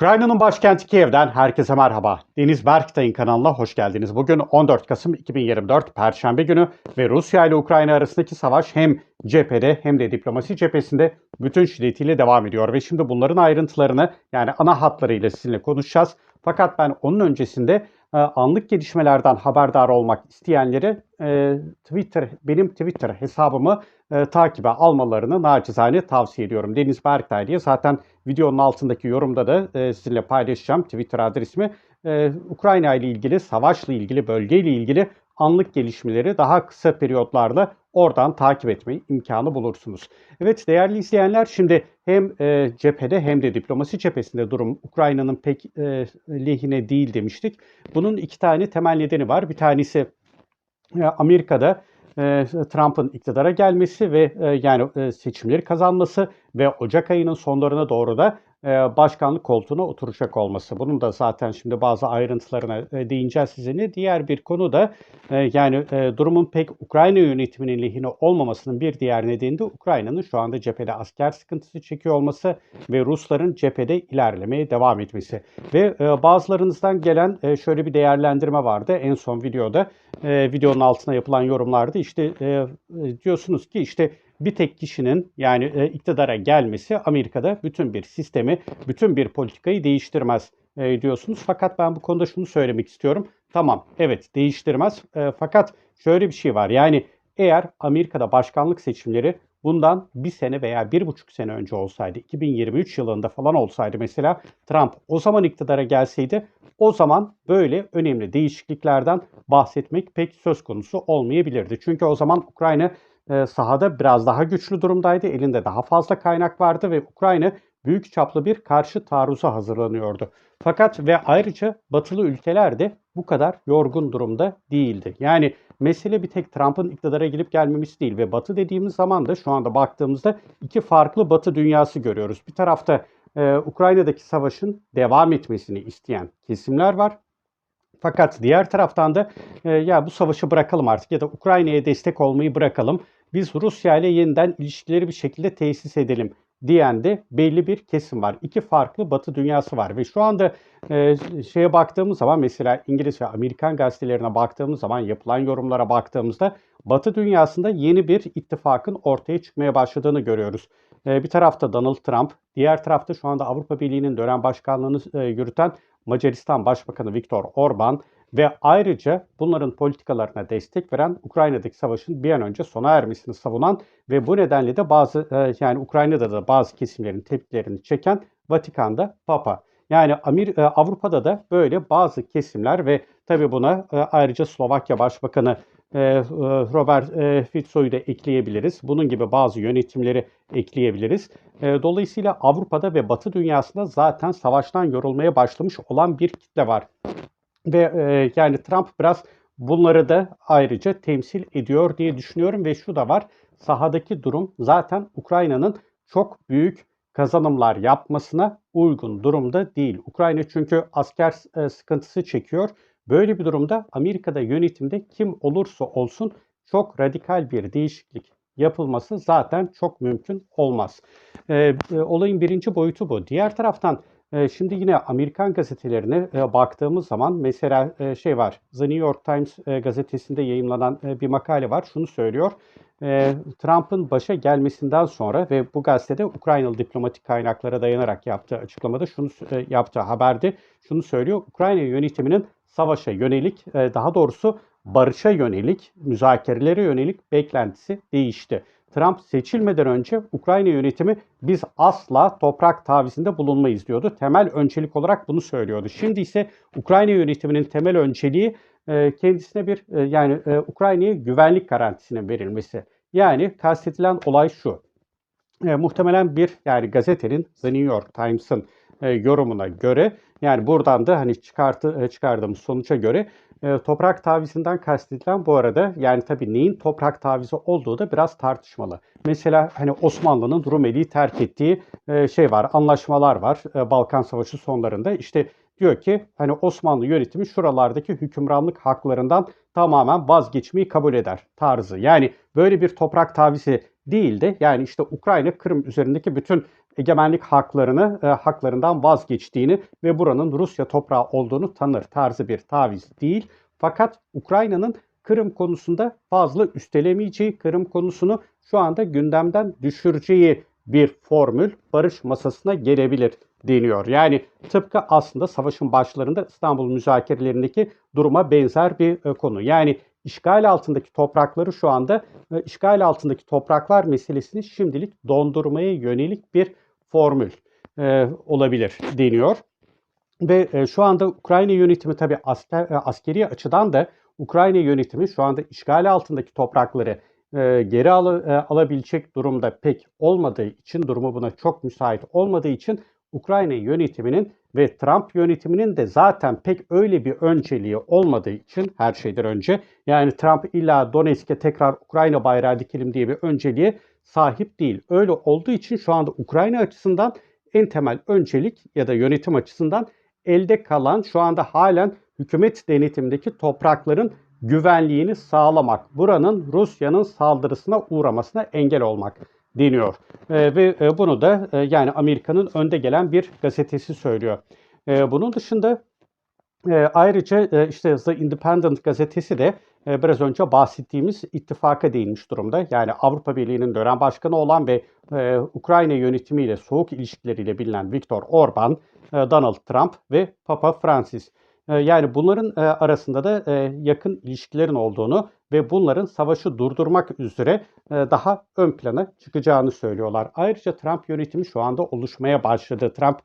Ukrayna'nın başkenti Kiev'den herkese merhaba. Deniz Berktay'ın kanalına hoş geldiniz. Bugün 14 Kasım 2024 Perşembe günü ve Rusya ile Ukrayna arasındaki savaş hem cephede hem de diplomasi cephesinde bütün şiddetiyle devam ediyor. Ve şimdi bunların ayrıntılarını yani ana hatlarıyla sizinle konuşacağız. Fakat ben onun öncesinde anlık gelişmelerden haberdar olmak isteyenlere e, Twitter benim Twitter hesabımı e, takibe almalarını nacizane tavsiye ediyorum. Deniz Berktay diye zaten videonun altındaki yorumda da e, sizinle paylaşacağım Twitter adresimi. E, Ukrayna ile ilgili, savaşla ilgili, bölgeyle ilgili anlık gelişmeleri daha kısa periyotlarla oradan takip etme imkanı bulursunuz. Evet değerli izleyenler şimdi hem e, cephede hem de diplomasi cephesinde durum Ukrayna'nın pek e, lehine değil demiştik. Bunun iki tane temel nedeni var. Bir tanesi e, Amerika'da e, Trump'ın iktidara gelmesi ve e, yani e, seçimleri kazanması ve Ocak ayının sonlarına doğru da başkanlık koltuğuna oturacak olması. Bunun da zaten şimdi bazı ayrıntılarına e, değineceğiz sizinle. Diğer bir konu da e, yani e, durumun pek Ukrayna yönetiminin lehine olmamasının bir diğer nedeni de Ukrayna'nın şu anda cephede asker sıkıntısı çekiyor olması ve Rusların cephede ilerlemeye devam etmesi. Ve e, bazılarınızdan gelen e, şöyle bir değerlendirme vardı en son videoda. E, videonun altına yapılan yorumlarda işte e, e, diyorsunuz ki işte bir tek kişinin yani e, iktidara gelmesi Amerika'da bütün bir sistemi, bütün bir politikayı değiştirmez e, diyorsunuz. Fakat ben bu konuda şunu söylemek istiyorum. Tamam, evet değiştirmez. E, fakat şöyle bir şey var. Yani eğer Amerika'da başkanlık seçimleri bundan bir sene veya bir buçuk sene önce olsaydı, 2023 yılında falan olsaydı mesela Trump o zaman iktidara gelseydi o zaman böyle önemli değişikliklerden bahsetmek pek söz konusu olmayabilirdi. Çünkü o zaman Ukrayna e, sahada biraz daha güçlü durumdaydı. Elinde daha fazla kaynak vardı ve Ukrayna büyük çaplı bir karşı taarruza hazırlanıyordu. Fakat ve ayrıca batılı ülkeler de bu kadar yorgun durumda değildi. Yani mesele bir tek Trump'ın iktidara gelip gelmemesi değil ve batı dediğimiz zaman da şu anda baktığımızda iki farklı batı dünyası görüyoruz. Bir tarafta e, Ukrayna'daki savaşın devam etmesini isteyen kesimler var. Fakat diğer taraftan da e, ya bu savaşı bırakalım artık ya da Ukrayna'ya destek olmayı bırakalım. Biz Rusya ile yeniden ilişkileri bir şekilde tesis edelim diyen de belli bir kesim var. İki farklı Batı dünyası var ve şu anda e, şeye baktığımız zaman mesela İngiliz ve Amerikan gazetelerine baktığımız zaman yapılan yorumlara baktığımızda Batı dünyasında yeni bir ittifakın ortaya çıkmaya başladığını görüyoruz. E, bir tarafta Donald Trump, diğer tarafta şu anda Avrupa Birliği'nin dönem başkanlığını e, yürüten Macaristan Başbakanı Viktor Orban ve ayrıca bunların politikalarına destek veren Ukrayna'daki savaşın bir an önce sona ermesini savunan ve bu nedenle de bazı e, yani Ukrayna'da da bazı kesimlerin tepkilerini çeken Vatikan'da Papa. Yani Amir, e, Avrupa'da da böyle bazı kesimler ve tabi buna ayrıca Slovakya Başbakanı Robert Fico'yu da ekleyebiliriz. Bunun gibi bazı yönetimleri ekleyebiliriz. Dolayısıyla Avrupa'da ve Batı dünyasında zaten savaştan yorulmaya başlamış olan bir kitle var. Ve e, yani Trump biraz bunları da ayrıca temsil ediyor diye düşünüyorum ve şu da var. Sahadaki durum zaten Ukrayna'nın çok büyük kazanımlar yapmasına uygun durumda değil. Ukrayna çünkü asker e, sıkıntısı çekiyor. Böyle bir durumda Amerika'da yönetimde kim olursa olsun çok radikal bir değişiklik yapılması zaten çok mümkün olmaz. E, e, olayın birinci boyutu bu. Diğer taraftan e, şimdi yine Amerikan gazetelerine e, baktığımız zaman mesela e, şey var. The New York Times gazetesinde yayınlanan bir makale var. Şunu söylüyor. Trump'ın başa gelmesinden sonra ve bu gazetede Ukraynalı diplomatik kaynaklara dayanarak yaptığı açıklamada şunu yaptığı haberde şunu söylüyor. Ukrayna yönetiminin savaşa yönelik daha doğrusu barışa yönelik, müzakerelere yönelik beklentisi değişti. Trump seçilmeden önce Ukrayna yönetimi biz asla toprak tavizinde bulunmayız diyordu. Temel öncelik olarak bunu söylüyordu. Şimdi ise Ukrayna yönetiminin temel önceliği e, kendisine bir e, yani e, Ukrayna'ya güvenlik garantisinin verilmesi. Yani kastedilen olay şu. muhtemelen bir yani gazetenin The New York Times'ın yorumuna göre yani buradan da hani çıkartı, çıkardığımız sonuca göre e, toprak tavizinden kastedilen bu arada yani tabii neyin toprak tavizi olduğu da biraz tartışmalı. Mesela hani Osmanlı'nın Rumeli'yi terk ettiği e, şey var, anlaşmalar var e, Balkan Savaşı sonlarında. İşte diyor ki hani Osmanlı yönetimi şuralardaki hükümranlık haklarından tamamen vazgeçmeyi kabul eder tarzı. Yani böyle bir toprak tavizi değil de yani işte Ukrayna Kırım üzerindeki bütün egemenlik haklarını e, haklarından vazgeçtiğini ve buranın Rusya toprağı olduğunu tanır tarzı bir taviz değil. Fakat Ukrayna'nın Kırım konusunda fazla üstelemeyeceği, Kırım konusunu şu anda gündemden düşüreceği bir formül barış masasına gelebilir deniyor. Yani tıpkı aslında savaşın başlarında İstanbul müzakerelerindeki duruma benzer bir e, konu. Yani işgal altındaki toprakları şu anda e, işgal altındaki topraklar meselesini şimdilik dondurmaya yönelik bir formül e, olabilir deniyor. Ve e, şu anda Ukrayna yönetimi tabii asker, e, askeri açıdan da Ukrayna yönetimi şu anda işgal altındaki toprakları e, geri al, e, alabilecek durumda pek olmadığı için, durumu buna çok müsait olmadığı için Ukrayna yönetiminin ve Trump yönetiminin de zaten pek öyle bir önceliği olmadığı için her şeyden önce yani Trump illa Donetsk'e tekrar Ukrayna bayrağı dikelim diye bir önceliğe sahip değil. Öyle olduğu için şu anda Ukrayna açısından en temel öncelik ya da yönetim açısından elde kalan şu anda halen hükümet denetimindeki toprakların güvenliğini sağlamak, buranın Rusya'nın saldırısına uğramasına engel olmak deniyor. E, ve e, bunu da e, yani Amerika'nın önde gelen bir gazetesi söylüyor. E, bunun dışında e, ayrıca işte The Independent gazetesi de biraz önce bahsettiğimiz ittifaka değinmiş durumda. Yani Avrupa Birliği'nin dönem başkanı olan ve Ukrayna yönetimiyle soğuk ilişkileriyle bilinen Viktor Orban, Donald Trump ve Papa Francis. Yani bunların arasında da yakın ilişkilerin olduğunu ve bunların savaşı durdurmak üzere daha ön plana çıkacağını söylüyorlar. Ayrıca Trump yönetimi şu anda oluşmaya başladı. Trump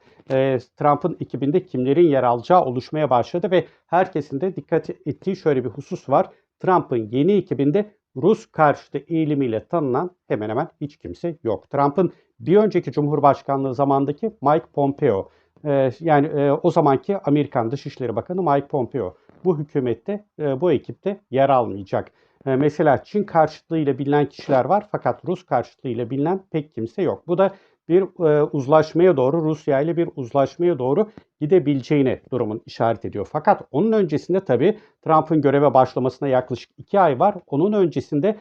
Trump'ın ekibinde kimlerin yer alacağı oluşmaya başladı ve herkesin de dikkat ettiği şöyle bir husus var. Trump'ın yeni ekibinde Rus karşıtı eğilimiyle tanınan hemen hemen hiç kimse yok. Trump'ın bir önceki Cumhurbaşkanlığı zamandaki Mike Pompeo ee, yani e, o zamanki Amerikan Dışişleri Bakanı Mike Pompeo bu hükümette, e, bu ekipte yer almayacak. E, mesela Çin karşıtlığıyla bilinen kişiler var fakat Rus karşıtlığıyla bilinen pek kimse yok. Bu da bir uzlaşmaya doğru, Rusya ile bir uzlaşmaya doğru gidebileceğini durumun işaret ediyor. Fakat onun öncesinde tabii Trump'ın göreve başlamasına yaklaşık iki ay var. Onun öncesinde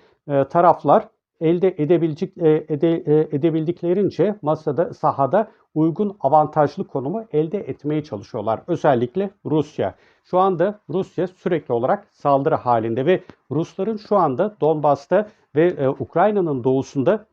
taraflar elde edebilecek ede, edebildiklerince masada sahada uygun avantajlı konumu elde etmeye çalışıyorlar. Özellikle Rusya. Şu anda Rusya sürekli olarak saldırı halinde ve Rusların şu anda Donbas'ta ve e, Ukrayna'nın doğusunda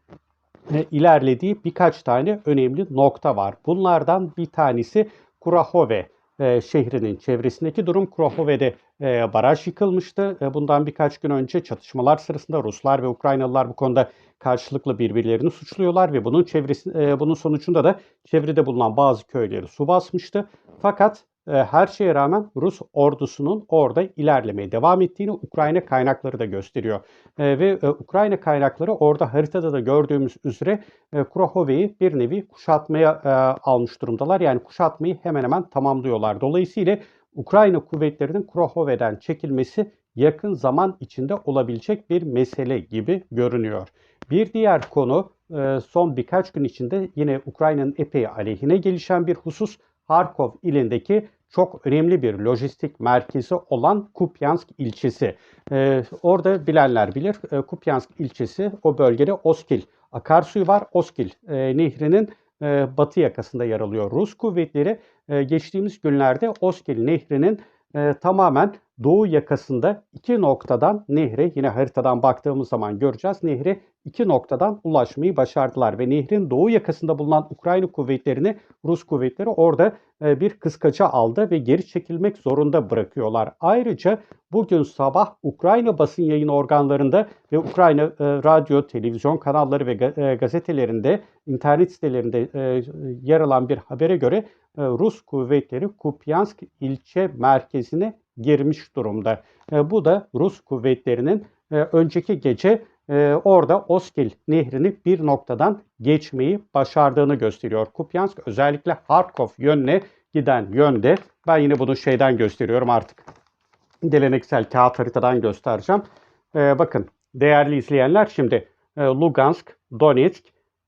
e, ilerlediği birkaç tane önemli nokta var. Bunlardan bir tanesi Kurahove e, şehrinin çevresindeki durum. Kurahove'de e, baraj yıkılmıştı. E, bundan birkaç gün önce çatışmalar sırasında Ruslar ve Ukraynalılar bu konuda karşılıklı birbirlerini suçluyorlar ve bunun çevresi e, bunun sonucunda da çevrede bulunan bazı köyleri su basmıştı. Fakat e, her şeye rağmen Rus ordusunun orada ilerlemeye devam ettiğini Ukrayna kaynakları da gösteriyor. E, ve e, Ukrayna kaynakları orada haritada da gördüğümüz üzere e, Kurahove'yi bir nevi kuşatmaya almış durumdalar. Yani kuşatmayı hemen hemen tamamlıyorlar. Dolayısıyla Ukrayna kuvvetlerinin Kurahove'den çekilmesi yakın zaman içinde olabilecek bir mesele gibi görünüyor. Bir diğer konu e, son birkaç gün içinde yine Ukrayna'nın epey aleyhine gelişen bir husus. Harkov ilindeki çok önemli bir lojistik merkezi olan Kupyansk ilçesi. Ee, orada bilenler bilir. Ee, Kupyansk ilçesi o bölgede Oskil akarsuyu var. Oskil e, nehrinin e, batı yakasında yer alıyor. Rus kuvvetleri e, geçtiğimiz günlerde Oskil nehrinin e, tamamen doğu yakasında iki noktadan nehre yine haritadan baktığımız zaman göreceğiz. Nehre iki noktadan ulaşmayı başardılar ve nehrin doğu yakasında bulunan Ukrayna kuvvetlerini Rus kuvvetleri orada e, bir kıskaca aldı ve geri çekilmek zorunda bırakıyorlar. Ayrıca bugün sabah Ukrayna basın yayın organlarında ve Ukrayna e, radyo, televizyon kanalları ve e, gazetelerinde, internet sitelerinde yer alan bir habere göre Rus kuvvetleri Kupyansk ilçe merkezine girmiş durumda. Bu da Rus kuvvetlerinin önceki gece e, orada Oskil nehrini bir noktadan geçmeyi başardığını gösteriyor. Kupyansk özellikle Harkov yönüne giden yönde. Ben yine bunu şeyden gösteriyorum artık. Geleneksel kağıt haritadan göstereceğim. E, bakın değerli izleyenler şimdi e, Lugansk, Donetsk,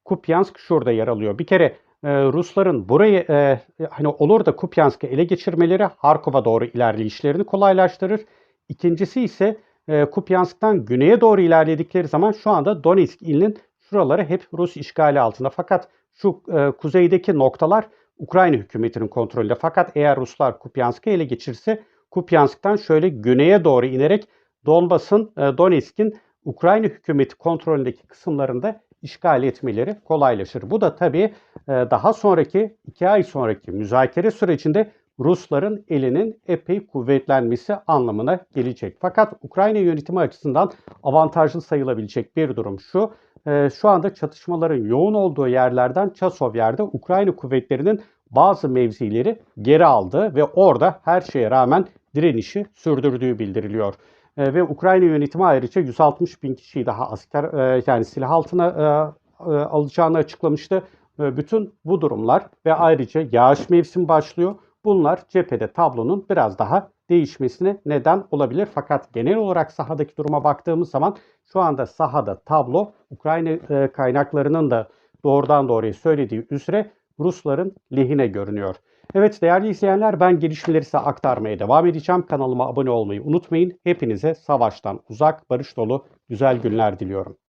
Kupyansk şurada yer alıyor. Bir kere e, Rusların burayı e, hani olur da Kupyansk'ı ele geçirmeleri Harkov'a doğru ilerleyişlerini kolaylaştırır. İkincisi ise e, Kupyansk'tan güneye doğru ilerledikleri zaman şu anda Donetsk ilinin şuraları hep Rus işgali altında. Fakat Şu e, kuzeydeki noktalar Ukrayna hükümetinin kontrolünde. Fakat eğer Ruslar Kupyansk'ı ele geçirse Kupyansk'tan şöyle güneye doğru inerek Donbas'ın, e, Donetsk'in Ukrayna hükümeti kontrolündeki kısımlarında işgal etmeleri kolaylaşır. Bu da tabii e, daha sonraki iki ay sonraki müzakere sürecinde Rusların elinin epey kuvvetlenmesi anlamına gelecek. Fakat Ukrayna yönetimi açısından avantajlı sayılabilecek bir durum şu. e, Şu anda çatışmaların yoğun olduğu yerlerden Çasov yerde Ukrayna kuvvetlerinin bazı mevzileri geri aldı ve orada her şeye rağmen direnişi sürdürdüğü bildiriliyor. E, ve Ukrayna yönetimi ayrıca 160 bin kişiyi daha asker e, yani silah altına e, alacağını açıklamıştı. Bütün bu durumlar ve ayrıca yağış mevsimi başlıyor. Bunlar cephede tablonun biraz daha değişmesine neden olabilir. Fakat genel olarak sahadaki duruma baktığımız zaman şu anda sahada tablo Ukrayna kaynaklarının da doğrudan doğruya söylediği üzere Rusların lehine görünüyor. Evet değerli izleyenler ben gelişmeleri size aktarmaya devam edeceğim. Kanalıma abone olmayı unutmayın. Hepinize savaştan uzak, barış dolu güzel günler diliyorum.